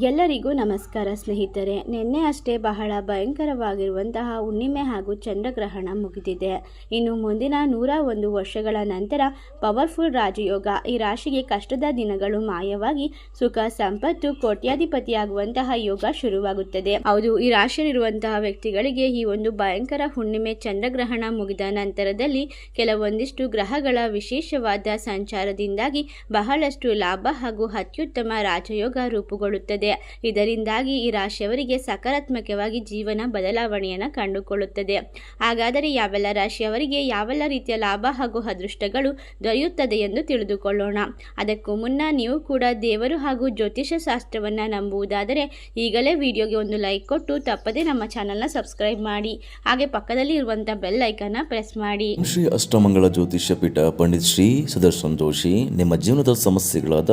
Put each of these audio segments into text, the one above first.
ಎಲ್ಲರಿಗೂ ನಮಸ್ಕಾರ ಸ್ನೇಹಿತರೆ. ನಿನ್ನೆ ಅಷ್ಟೇ ಬಹಳ ಭಯಂಕರವಾಗಿರುವಂತಹ ಹುಣ್ಣಿಮೆ ಹಾಗೂ ಚಂದ್ರಗ್ರಹಣ ಮುಗಿದಿದೆ. ಇನ್ನು ಮುಂದಿನ ನೂರ ಒಂದು ವರ್ಷಗಳ ನಂತರ ಪವರ್ಫುಲ್ ರಾಜಯೋಗ. ಈ ರಾಶಿಗೆ ಕಷ್ಟದ ದಿನಗಳು ಮಾಯವಾಗಿ ಸುಖ, ಸಂಪತ್ತು, ಕೋಟ್ಯಾಧಿಪತಿಯಾಗುವಂತಹ ಯೋಗ ಶುರುವಾಗುತ್ತದೆ. ಹೌದು, ಈ ರಾಶಿಯಲ್ಲಿರುವಂತಹ ವ್ಯಕ್ತಿಗಳಿಗೆ ಈ ಒಂದು ಭಯಂಕರ ಹುಣ್ಣಿಮೆ, ಚಂದ್ರಗ್ರಹಣ ಮುಗಿದ ನಂತರದಲ್ಲಿ ಕೆಲವೊಂದಿಷ್ಟು ಗ್ರಹಗಳ ವಿಶೇಷವಾದ ಸಂಚಾರದಿಂದಾಗಿ ಬಹಳಷ್ಟು ಲಾಭ ಹಾಗೂ ಅತ್ಯುತ್ತಮ ರಾಜಯೋಗ ರೂಪುಗೊಳ್ಳುತ್ತದೆ. ಇದರಿಂದಾಗಿ ಈ ರಾಶಿಯವರಿಗೆ ಸಕಾರಾತ್ಮಕವಾಗಿ ಜೀವನ ಬದಲಾವಣೆಯನ್ನು ಕಂಡುಕೊಳ್ಳುತ್ತದೆ. ಹಾಗಾದರೆ ಯಾವೆಲ್ಲ ರಾಶಿಯವರಿಗೆ ಯಾವೆಲ್ಲ ರೀತಿಯ ಲಾಭ ಹಾಗೂ ಅದೃಷ್ಟಗಳು ದೊರೆಯುತ್ತದೆ ಎಂದು ತಿಳಿದುಕೊಳ್ಳೋಣ. ಅದಕ್ಕೂ ಮುನ್ನ ನೀವು ಕೂಡ ದೇವರು ಹಾಗೂ ಜ್ಯೋತಿಷ ಶಾಸ್ತ್ರವನ್ನು ನಂಬುವುದಾದರೆ ಈಗಲೇ ವಿಡಿಯೋಗೆ ಒಂದು ಲೈಕ್ ಕೊಟ್ಟು ತಪ್ಪದೇ ನಮ್ಮ ಚಾನಲ್ನ ಸಬ್ಸ್ಕ್ರೈಬ್ ಮಾಡಿ. ಹಾಗೆ ಪಕ್ಕದಲ್ಲಿ ಇರುವಂತಹ ಬೆಲ್ ಐಕನ್ನ ಪ್ರೆಸ್ ಮಾಡಿ. ಶ್ರೀ ಅಷ್ಟಮಂಗಳ ಜ್ಯೋತಿಷ್ಯ ಪೀಠ ಪಂಡಿತ್ ಶ್ರೀ ಸುದರ್ಶನ್ ಜೋಶಿ, ನಿಮ್ಮ ಜೀವನದ ಸಮಸ್ಯೆಗಳಾದ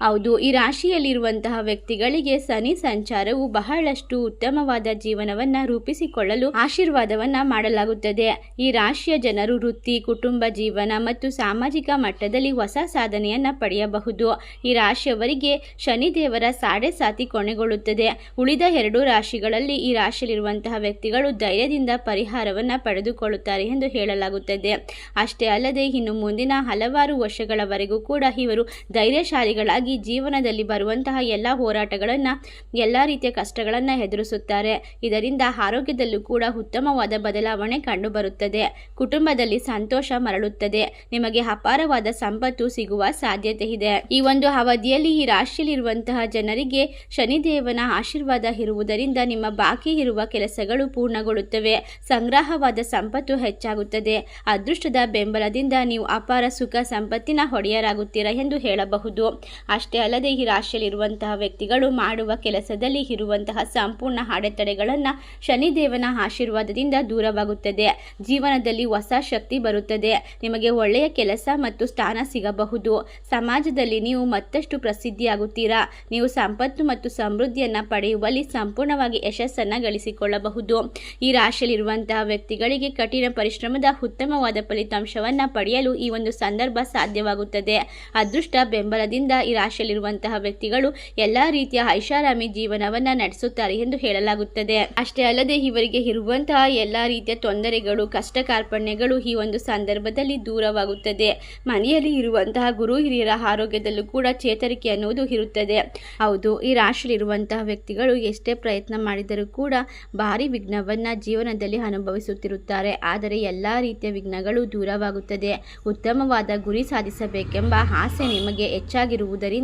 ಹೌದು, ಈ ರಾಶಿಯಲ್ಲಿರುವಂತಹ ವ್ಯಕ್ತಿಗಳಿಗೆ ಶನಿ ಸಂಚಾರವು ಬಹಳಷ್ಟು ಉತ್ತಮವಾದ ಜೀವನವನ್ನ ರೂಪಿಸಿಕೊಳ್ಳಲು ಆಶೀರ್ವಾದವನ್ನ ಮಾಡಲಾಗುತ್ತದೆ. ಈ ರಾಶಿಯ ಜನರು ವೃತ್ತಿ, ಕುಟುಂಬ ಜೀವನ ಮತ್ತು ಸಾಮಾಜಿಕ ಮಟ್ಟದಲ್ಲಿ ಹೊಸ ಸಾಧನೆಯನ್ನ ಪಡೆಯಬಹುದು. ಈ ರಾಶಿಯವರಿಗೆ ಶನಿದೇವರ ಸಾಡೆ ಸಾತಿ ಕೊನೆಗೊಳ್ಳುತ್ತದೆ. ಉಳಿದ ಎರಡು ರಾಶಿಗಳಲ್ಲಿ ಈ ರಾಶಿಯಲ್ಲಿರುವಂತಹ ವ್ಯಕ್ತಿಗಳು ಧೈರ್ಯದಿಂದ ಪರಿಹಾರವನ್ನ ಪಡೆದುಕೊಳ್ಳುತ್ತಾರೆ ಎಂದು ಹೇಳಲಾಗುತ್ತದೆ. ಅಷ್ಟೇ ಅಲ್ಲದೆ, ಇನ್ನು ಮುಂದಿನ ಹಲವಾರು ವರ್ಷಗಳವರೆಗೂ ಕೂಡ ಇವರು ಧೈರ್ಯಶಾಲಿಗಳಾಗಿ ಜೀವನದಲ್ಲಿ ಬರುವಂತಹ ಎಲ್ಲ ಹೋರಾಟಗಳನ್ನು, ಎಲ್ಲ ರೀತಿಯ ಕಷ್ಟಗಳನ್ನು ಎದುರಿಸುತ್ತಾರೆ. ಇದರಿಂದ ಆರೋಗ್ಯದಲ್ಲೂ ಕೂಡ ಉತ್ತಮವಾದ ಬದಲಾವಣೆ ಕಂಡುಬರುತ್ತದೆ. ಕುಟುಂಬದಲ್ಲಿ ಸಂತೋಷ ಮರಳುತ್ತದೆ. ನಿಮಗೆ ಅಪಾರವಾದ ಸಂಪತ್ತು ಸಿಗುವ ಸಾಧ್ಯತೆ ಇದೆ. ಈ ಒಂದು ಅವಧಿಯಲ್ಲಿ ಈ ರಾಶಿಯಲ್ಲಿರುವಂತಹ ಜನರಿಗೆ ಶನಿದೇವನ ಆಶೀರ್ವಾದ ಇರುವುದರಿಂದ ನಿಮ್ಮ ಬಾಕಿ ಇರುವ ಕೆಲಸಗಳು ಪೂರ್ಣಗೊಳ್ಳುತ್ತವೆ. ಸಂಗ್ರಹವಾದ ಸಂಪತ್ತು ಹೆಚ್ಚಾಗುತ್ತದೆ. ಅದೃಷ್ಟದ ಬೆಂಬಲದಿಂದ ನೀವು ಅಪಾರ ಸುಖ ಸಂಪತ್ತಿನ ಹೊಡೆಯರಾಗುತ್ತೀರಾ ಎಂದು ಹೇಳಬಹುದು. ಅಷ್ಟೇ ಅಲ್ಲದೆ ಈ ರಾಶಿಯಲ್ಲಿರುವಂತಹ ವ್ಯಕ್ತಿಗಳು ಮಾಡುವ ಕೆಲಸದಲ್ಲಿ ಇರುವಂತಹ ಸಂಪೂರ್ಣ ಅಡೆತಡೆಗಳನ್ನು ಶನಿದೇವನ ಆಶೀರ್ವಾದದಿಂದ ದೂರವಾಗುತ್ತದೆ. ಜೀವನದಲ್ಲಿ ಹೊಸ ಶಕ್ತಿ ಬರುತ್ತದೆ. ನಿಮಗೆ ಒಳ್ಳೆಯ ಕೆಲಸ ಮತ್ತು ಸ್ಥಾನ ಸಿಗಬಹುದು. ಸಮಾಜದಲ್ಲಿ ನೀವು ಮತ್ತಷ್ಟು ಪ್ರಸಿದ್ಧಿಯಾಗುತ್ತೀರಾ? ನೀವು ಸಂಪತ್ತು ಮತ್ತು ಸಮೃದ್ಧಿಯನ್ನು ಪಡೆಯುವಲ್ಲಿ ಸಂಪೂರ್ಣವಾಗಿ ಯಶಸ್ಸನ್ನು ಗಳಿಸಿಕೊಳ್ಳಬಹುದು. ಈ ರಾಶಿಯಲ್ಲಿರುವಂತಹ ವ್ಯಕ್ತಿಗಳಿಗೆ ಕಠಿಣ ಪರಿಶ್ರಮದ ಉತ್ತಮವಾದ ಫಲಿತಾಂಶವನ್ನು ಪಡೆಯಲು ಈ ಒಂದು ಸಂದರ್ಭ ಸಾಧ್ಯವಾಗುತ್ತದೆ. ಅದೃಷ್ಟ ಬೆಂಬಲದಿಂದ ಈ ರಾಶಿಯಲ್ಲಿರುವಂತಹ ವ್ಯಕ್ತಿಗಳು ಎಲ್ಲಾ ರೀತಿಯ ಐಷಾರಾಮಿ ಜೀವನವನ್ನ ನಡೆಸುತ್ತಾರೆ ಎಂದು ಹೇಳಲಾಗುತ್ತದೆ. ಅಷ್ಟೇ ಅಲ್ಲದೆ ಇವರಿಗೆ ಇರುವಂತಹ ಎಲ್ಲ ರೀತಿಯ ತೊಂದರೆಗಳು ಕಷ್ಟ ಕಾರ್ಪಣ್ಯಗಳು ಈ ಒಂದು ಸಂದರ್ಭದಲ್ಲಿ ದೂರವಾಗುತ್ತದೆ. ಮನೆಯಲ್ಲಿ ಇರುವಂತಹ ಗುರು ಹಿರಿಯರ ಆರೋಗ್ಯದಲ್ಲೂ ಕೂಡ ಚೇತರಿಕೆ ಅನ್ನುವುದು ಇರುತ್ತದೆ. ಹೌದು, ಈ ರಾಶಿಯಲ್ಲಿರುವಂತಹ ವ್ಯಕ್ತಿಗಳು ಎಷ್ಟೇ ಪ್ರಯತ್ನ ಮಾಡಿದರೂ ಕೂಡ ಭಾರಿ ವಿಘ್ನವನ್ನ ಜೀವನದಲ್ಲಿ ಅನುಭವಿಸುತ್ತಿರುತ್ತಾರೆ. ಆದರೆ ಎಲ್ಲ ರೀತಿಯ ವಿಘ್ನಗಳು ದೂರವಾಗುತ್ತದೆ. ಉತ್ತಮವಾದ ಗುರಿ ಸಾಧಿಸಬೇಕೆಂಬ ಆಸೆ ನಿಮಗೆ ಹೆಚ್ಚಾಗಿರುವುದರಿಂದ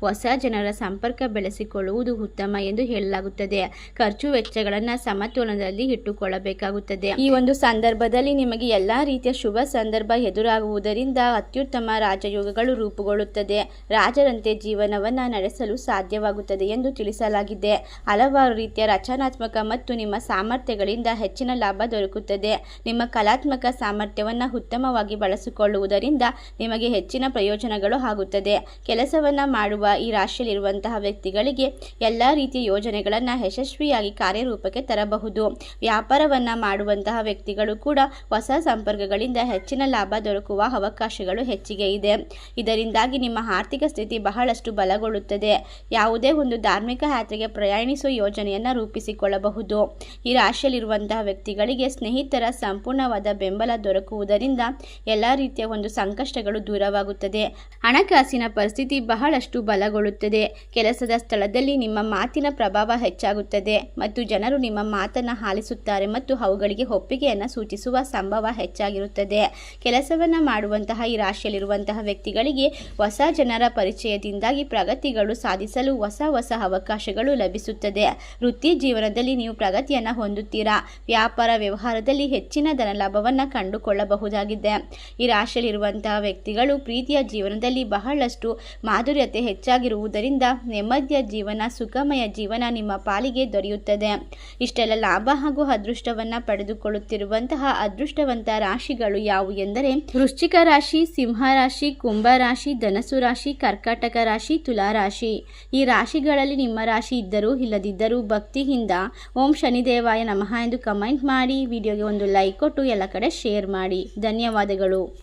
ಹೊಸ ಜನರ ಸಂಪರ್ಕ ಬೆಳೆಸಿಕೊಳ್ಳುವುದು ಉತ್ತಮ ಎಂದು ಹೇಳಲಾಗುತ್ತದೆ. ಖರ್ಚು ವೆಚ್ಚಗಳನ್ನು ಸಮತೋಲನದಲ್ಲಿ ಇಟ್ಟುಕೊಳ್ಳಬೇಕಾಗುತ್ತದೆ. ಈ ಒಂದು ಸಂದರ್ಭದಲ್ಲಿ ನಿಮಗೆ ಎಲ್ಲ ರೀತಿಯ ಶುಭ ಸಂದರ್ಭ ಎದುರಾಗುವುದರಿಂದ ಅತ್ಯುತ್ತಮ ರಾಜಯೋಗಗಳು ರೂಪುಗೊಳ್ಳುತ್ತದೆ. ರಾಜರಂತೆ ಜೀವನವನ್ನು ನಡೆಸಲು ಸಾಧ್ಯವಾಗುತ್ತದೆ ಎಂದು ತಿಳಿಸಲಾಗಿದೆ. ಹಲವಾರು ರೀತಿಯ ರಚನಾತ್ಮಕ ಮತ್ತು ನಿಮ್ಮ ಸಾಮರ್ಥ್ಯಗಳಿಂದ ಹೆಚ್ಚಿನ ಲಾಭ ದೊರಕುತ್ತದೆ. ನಿಮ್ಮ ಕಲಾತ್ಮಕ ಸಾಮರ್ಥ್ಯವನ್ನು ಉತ್ತಮವಾಗಿ ಬಳಸಿಕೊಳ್ಳುವುದರಿಂದ ನಿಮಗೆ ಹೆಚ್ಚಿನ ಪ್ರಯೋಜನಗಳು ಆಗುತ್ತದೆ. ಕೆಲಸವನ್ನು ಮಾಡುವ ಈ ರಾಶಿಯಲ್ಲಿರುವಂತಹ ವ್ಯಕ್ತಿಗಳಿಗೆ ಎಲ್ಲ ರೀತಿಯ ಯೋಜನೆಗಳನ್ನು ಯಶಸ್ವಿಯಾಗಿ ಕಾರ್ಯರೂಪಕ್ಕೆ ತರಬಹುದು. ವ್ಯಾಪಾರವನ್ನು ಮಾಡುವಂತಹ ವ್ಯಕ್ತಿಗಳು ಕೂಡ ಹೊಸ ಸಂಪರ್ಕಗಳಿಂದ ಹೆಚ್ಚಿನ ಲಾಭ ದೊರಕುವ ಅವಕಾಶಗಳು ಹೆಚ್ಚಿಗೆ ಇದೆ. ಇದರಿಂದಾಗಿ ನಿಮ್ಮ ಆರ್ಥಿಕ ಸ್ಥಿತಿ ಬಹಳಷ್ಟು ಬಲಗೊಳ್ಳುತ್ತದೆ. ಯಾವುದೇ ಒಂದು ಧಾರ್ಮಿಕ ಯಾತ್ರೆಗೆ ಪ್ರಯಾಣಿಸುವ ಯೋಜನೆಯನ್ನು ರೂಪಿಸಿಕೊಳ್ಳಬಹುದು. ಈ ರಾಶಿಯಲ್ಲಿರುವಂತಹ ವ್ಯಕ್ತಿಗಳಿಗೆ ಸ್ನೇಹಿತರ ಸಂಪೂರ್ಣವಾದ ಬೆಂಬಲ ದೊರಕುವುದರಿಂದ ಎಲ್ಲ ರೀತಿಯ ಒಂದು ಸಂಕಷ್ಟಗಳು ದೂರವಾಗುತ್ತದೆ. ಹಣಕಾಸಿನ ಪರಿಸ್ಥಿತಿ ಬಹಳಷ್ಟು ಬಲಗೊಳ್ಳುತ್ತದೆ. ಕೆಲಸದ ಸ್ಥಳದಲ್ಲಿ ನಿಮ್ಮ ಮಾತಿನ ಪ್ರಭಾವ ಹೆಚ್ಚಾಗುತ್ತದೆ ಮತ್ತು ಜನರು ನಿಮ್ಮ ಮಾತನ್ನು ಆಲಿಸುತ್ತಾರೆ ಮತ್ತು ಅವುಗಳಿಗೆ ಒಪ್ಪಿಗೆಯನ್ನು ಸೂಚಿಸುವ ಸಂಭವ ಹೆಚ್ಚಾಗಿರುತ್ತದೆ. ಕೆಲಸವನ್ನು ಮಾಡುವಂತಹ, ಈ ರಾಶಿಯಲ್ಲಿರುವಂತಹ ವ್ಯಕ್ತಿಗಳಿಗೆ ಹೊಸ ಜನರ ಪರಿಚಯದಿಂದಾಗಿ ಪ್ರಗತಿಗಳು ಸಾಧಿಸಲು ಹೊಸ ಹೊಸ ಅವಕಾಶಗಳು ಲಭಿಸುತ್ತದೆ. ವೃತ್ತಿ ಜೀವನದಲ್ಲಿ ನೀವು ಪ್ರಗತಿಯನ್ನು ಹೊಂದುತ್ತೀರಾ? ವ್ಯಾಪಾರ ವ್ಯವಹಾರದಲ್ಲಿ ಹೆಚ್ಚಿನ ಧನಲಾಭವನ್ನು ಕಂಡುಕೊಳ್ಳಬಹುದಾಗಿದೆ. ಈ ರಾಶಿಯಲ್ಲಿರುವಂತಹ ವ್ಯಕ್ತಿಗಳು ಪ್ರೀತಿಯ ಜೀವನದಲ್ಲಿ ಬಹಳಷ್ಟು ಮಾಧುರ್ಯ ಅನುಕೂಲತೆ ಹೆಚ್ಚಾಗಿರುವುದರಿಂದ ನೆಮ್ಮದಿಯ ಜೀವನ ಸುಖಮಯ ಜೀವನ ನಿಮ್ಮ ಪಾಲಿಗೆ ದೊರೆಯುತ್ತದೆ. ಇಷ್ಟೆಲ್ಲ ಲಾಭ ಹಾಗೂ ಅದೃಷ್ಟವನ್ನ ಪಡೆದುಕೊಳ್ಳುತ್ತಿರುವಂತಹ ಅದೃಷ್ಟವಂತ ರಾಶಿಗಳು ಯಾವುವು ಎಂದರೆ, ವೃಶ್ಚಿಕ ರಾಶಿ, ಸಿಂಹ ರಾಶಿ, ಕುಂಭ ರಾಶಿ ಧನಸು ರಾಶಿ, ಕರ್ಕಾಟಕ ರಾಶಿ, ತುಲಾ ರಾಶಿ. ಈ ರಾಶಿಗಳಲ್ಲಿ ನಿಮ್ಮ ರಾಶಿ ಇದ್ದರೂ ಇಲ್ಲದಿದ್ದರೂ ಭಕ್ತಿಯಿಂದ ಓಂ ಶನಿದೇವಾಯ ನಮಃ ಎಂದು ಕಮೆಂಟ್ ಮಾಡಿ, ವಿಡಿಯೋಗೆ ಒಂದು ಲೈಕ್ ಕೊಟ್ಟು ಎಲ್ಲ ಕಡೆ ಶೇರ್ ಮಾಡಿ. ಧನ್ಯವಾದಗಳು.